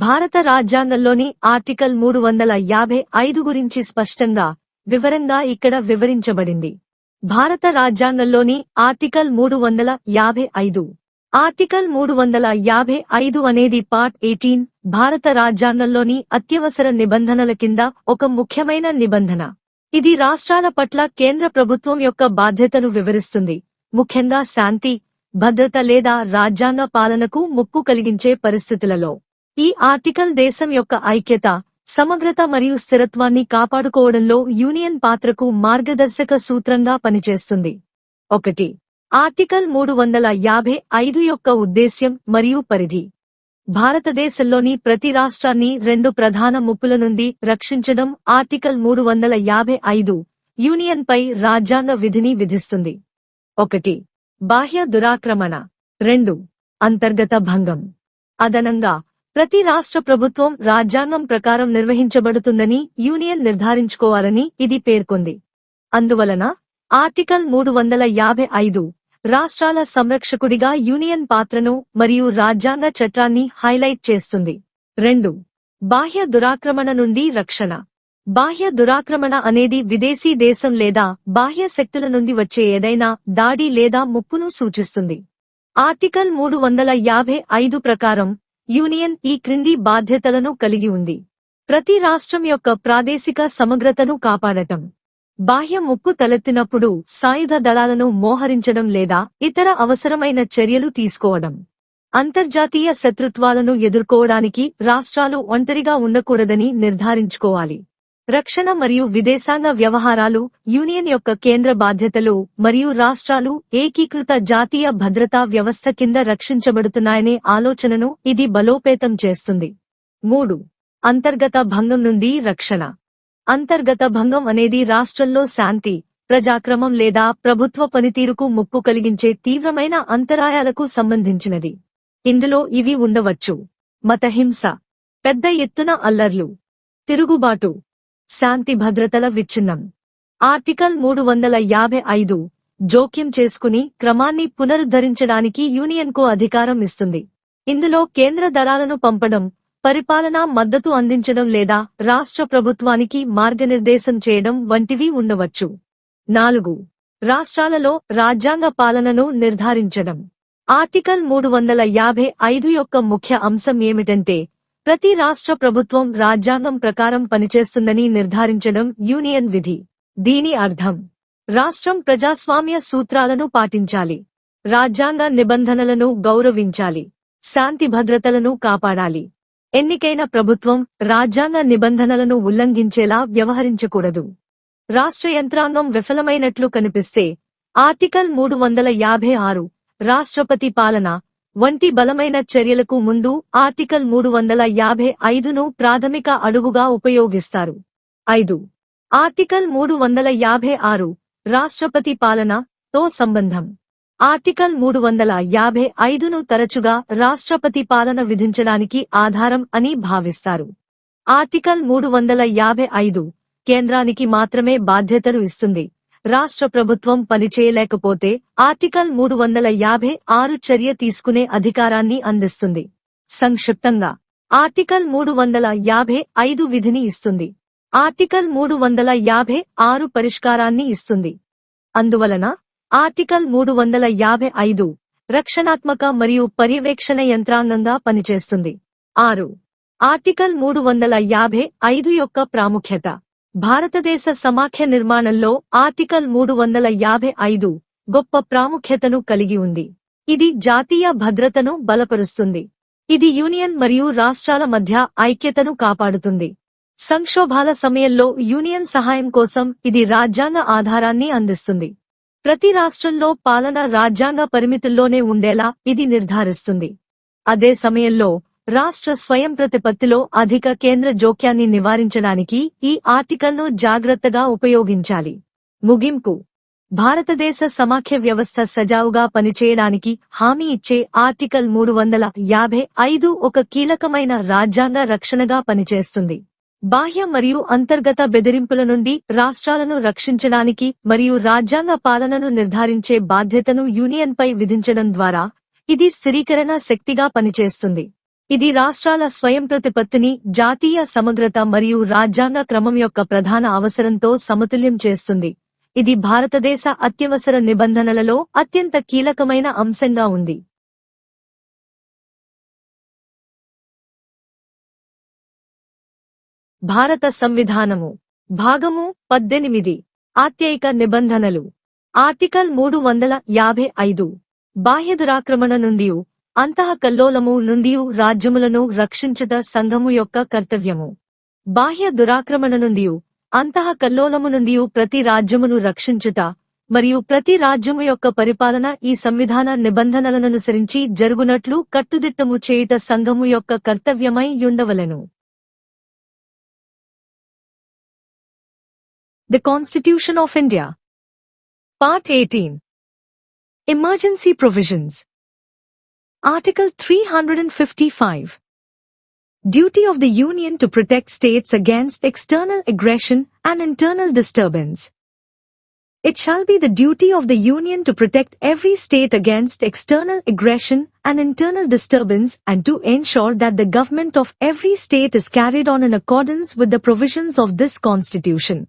భారత రాజ్యాంగంలోని ఆర్టికల్ మూడు వందల యాభై ఐదు గురించి స్పష్టంగా వివరంగా ఇక్కడ వివరించబడింది. భారత రాజ్యాంగంలోని ఆర్టికల్ మూడు వందల యాభై ఐదు. ఆర్టికల్ మూడు వందల యాభై ఐదు అనేది పార్ట్ ఎయిటీన్ భారత రాజ్యాంగంలోని అత్యవసర నిబంధనల కింద ఒక ముఖ్యమైన నిబంధన. ఇది రాష్ట్రాల పట్ల కేంద్ర ప్రభుత్వం యొక్క బాధ్యతను వివరిస్తుంది. ముఖ్యంగా శాంతి భద్రత లేదా రాజ్యాంగ పాలనకు ముప్పు కలిగించే పరిస్థితులలో. ఈ ఆర్టికల్ దేశం యొక్క ఐక్యత సమగ్రత మరియు స్థిరత్వాన్ని కాపాడుకోవడంలో యూనియన్ పాత్రకు మార్గదర్శక సూత్రంగా పనిచేస్తుంది. ఒకటి. ఆర్టికల్ మూడు వందల యాభై ఐదు యొక్క ఉద్దేశ్యం మరియు పరిధి. భారతదేశంలోని ప్రతి రాష్ట్రాన్ని రెండు ప్రధాన ముప్పుల నుండి రక్షించడం ఆర్టికల్ మూడు వందల యాభై ఐదు యూనియన్పై రాజ్యాంగ విధిని విధిస్తుంది. ఒకటి. బాహ్య దురాక్రమణ. రెండు. అంతర్గత భంగం. అదనంగా ప్రతి రాష్ట్ర ప్రభుత్వం రాజ్యాంగం ప్రకారం నిర్వహించబడుతుందని యూనియన్ నిర్ధారించుకోవాలని ఇది పేర్కొంది. అందువలన ఆర్టికల్ మూడు వందల యాభై ఐదు రాష్ట్రాల సంరక్షకుడిగా యూనియన్ పాత్రను మరియు రాజ్యాంగ చట్టాన్ని హైలైట్ చేస్తుంది. రెండు బాహ్య దురాక్రమణ నుండి రక్షణ. బాహ్య దురాక్రమణ అనేది విదేశీ దేశం లేదా బాహ్య శక్తుల నుండి వచ్చే ఏదైనా దాడి లేదా ముప్పును సూచిస్తుంది. ఆర్టికల్ మూడు వందల యాభై ఐదు ప్రకారం యూనియన్ ఈ క్రింది బాధ్యతలను కలిగి ఉంది. ప్రతి రాష్ట్రం యొక్క ప్రాదేశిక సమగ్రతను కాపాడటం. బాహ్య ముప్పు తలెత్తినప్పుడు సాయుధ దళాలను మోహరించడం లేదా ఇతర అవసరమైన చర్యలు తీసుకోవడం. అంతర్జాతీయ శత్రుత్వాలను ఎదుర్కోవడానికి రాష్ట్రాలు ఒంటరిగా ఉండకూడదని నిర్ధారించుకోవాలి. రక్షణ మరియు విదేశాంగ వ్యవహారాలు యూనియన్ యొక్క కేంద్ర బాధ్యతలు మరియు రాష్ట్రాలు ఏకీకృత జాతీయ భద్రతా వ్యవస్థ కింద రక్షించబడుతున్నాయనే ఆలోచనను ఇది బలోపేతం చేస్తుంది. మూడు. అంతర్గత భంగం నుండి రక్షణ. అంతర్గత భంగం అనేది రాష్ట్రంలో శాంతి ప్రజాక్రమం లేదా ప్రభుత్వ పనితీరుకు ముప్పు కలిగించే తీవ్రమైన అంతరాయాలకు సంబంధించినది. ఇందులో ఇవి ఉండవచ్చు. మతహింస. పెద్ద ఎత్తున అల్లర్లు. తిరుగుబాటు. శాంతి భద్రతల విచ్ఛిన్నం. ఆర్టికల్ మూడు వందల యాభై ఐదు. జోక్యం చేసుకుని క్రమాన్ని పునరుద్ధరించడానికి యూనియన్కు అధికారం ఇస్తుంది. ఇందులో కేంద్ర దళాలను పంపడం పరిపాలనా మద్దతు అందించడం లేదా రాష్ట్ర ప్రభుత్వానికి మార్గనిర్దేశం చేయడం వంటివి ఉండవచ్చు. నాలుగు. రాష్ట్రాలలో రాజ్యాంగ పాలనను నిర్ధారించడం. ఆర్టికల్ మూడు వందల యాభై ఐదు యొక్క ముఖ్య అంశం ఏమిటంటే ప్రతి రాష్ట్ర ప్రభుత్వం రాజ్యాంగం ప్రకారం పనిచేస్తుందని నిర్ధారించడం యూనియన్ విధి. దీని అర్థం రాష్ట్రం ప్రజాస్వామ్య సూత్రాలను పాటించాలి. రాజ్యాంగ నిబంధనలను గౌరవించాలి. శాంతి భద్రతలను కాపాడాలి. ఎన్నికైన ప్రభుత్వం రాజ్యాంగ నిబంధనలను ఉల్లంఘించేలా వ్యవహరించకూడదు. రాష్ట్ర యంత్రాంగం విఫలమైనట్లు కనిపిస్తే ఆర్టికల్ మూడు వందల యాభై ఆరు రాష్ట్రపతి పాలన వంటి బలమైన చర్యలకు ముందు ఆర్టికల్ మూడు వందల యాభై ఐదును ప్రాథమిక అడుగుగా ఉపయోగిస్తారు. ఐదు. ఆర్టికల్ మూడు వందల యాభై ఆరు రాష్ట్రపతి పాలన తో సంబంధం. ఆర్టికల్ మూడు వందల యాభై ఐదును తరచుగా రాష్ట్రపతి పాలన విధించడానికి ఆధారం అని భావిస్తారు. ఆర్టికల్ మూడు వందల యాభై ఐదు కేంద్రానికి మాత్రమే బాధ్యతలు ఇస్తుంది. రాష్ట్ర ప్రభుత్వం పనిచేయలేకపోతే ఆర్టికల్ మూడు వందల యాభై ఆరు చర్య తీసుకునే అధికారాన్ని అందిస్తుంది. సంక్షిప్తంగా ఆర్టికల్ మూడు వందల యాభై ఐదు విధిని ఇస్తుంది. ఆర్టికల్ మూడు వందల యాభై ఆరు పరిష్కారాన్ని ఇస్తుంది. అందువలన ఆర్టికల్ మూడు వందల యాభై ఐదు రక్షణాత్మక మరియు పర్యవేక్షణ యంత్రాంగంగా పనిచేస్తుంది. ఆరు ఆర్టికల్ మూడు వందల యాభై ఐదు యొక్క ప్రాముఖ్యత. భారతదేశ సమాఖ్య నిర్మాణంలో ఆర్టికల్ మూడు వందల యాభై ఐదు గొప్ప ప్రాముఖ్యతను కలిగి ఉంది. ఇది జాతీయ భద్రతను బలపరుస్తుంది. ఇది యూనియన్ మరియు రాష్ట్రాల మధ్య ఐక్యతను కాపాడుతుంది. సంక్షోభాల సమయంలో యూనియన్ సహాయం కోసం ఇది రాజ్యాంగ ఆధారాన్ని అందిస్తుంది. ప్రతి రాష్ట్రంలో పాలన రాజ్యాంగ పరిమితుల్లోనే ఉండేలా ఇది నిర్ధారిస్తుంది. అదే సమయంలో రాష్ట్ర స్వయం ప్రతిపత్తిలో అధిక కేంద్ర జోక్యాన్ని నివారించడానికి ఈ ఆర్టికల్ను జాగ్రత్తగా ఉపయోగించాలి. ముగింపు. భారతదేశ సమాఖ్య వ్యవస్థ సజావుగా పనిచేయడానికి హామీ ఇచ్చే ఆర్టికల్ మూడు వందల యాభై ఐదు ఒక కీలకమైన రాజ్యాంగ రక్షణగా పనిచేస్తుంది. బాహ్య మరియు అంతర్గత బెదిరింపుల నుండి రాష్ట్రాలను రక్షించడానికి మరియు రాజ్యాంగ పాలనను నిర్ధారించే బాధ్యతను యూనియన్పై విధించడం ద్వారా ఇది స్థిరీకరణ శక్తిగా పనిచేస్తుంది. ఇది రాష్ట్రాల స్వయం ప్రతిపత్తిని జాతీయ సమగ్రత మరియు రాజ్యాంగ క్రమం యొక్క ప్రధాన అవసరంతో సమతుల్యం చేస్తుంది. ఇది భారతదేశ అత్యవసర నిబంధనలలో అత్యంత కీలకమైన అంశంగా ఉంది. భారత సంవిధానము. భాగము పద్దెనిమిది. ఆత్యయిక నిబంధనలు. ఆర్టికల్ మూడు వందల యాభై ఐదు. బాహ్య దురాక్రమణ నుండి అంతః కల్లోలము నుండి రాజ్యములను రక్షించుట సంఘము యొక్క కర్తవ్యము బాహ్య దురాక్రమణ నుండి అంతః కల్లోలము నుండి ప్రతి రాజ్యమును రక్షించుట మరియు ప్రతి రాజ్యము యొక్క పరిపాలన ఈ సంవిధాన నిబంధనలననుసరించి జరుగునట్లు కట్టుదిట్టము చేయుట సంఘము యొక్క కర్తవ్యమై యుండవలెను The Constitution of India. Part 18. Emergency Provisions. Article 355. Duty of the Union to protect states against external aggression and internal disturbance. It shall be the duty of the Union to protect every state against external aggression and internal disturbance and to ensure that the government of every state is carried on in accordance with the provisions of this Constitution.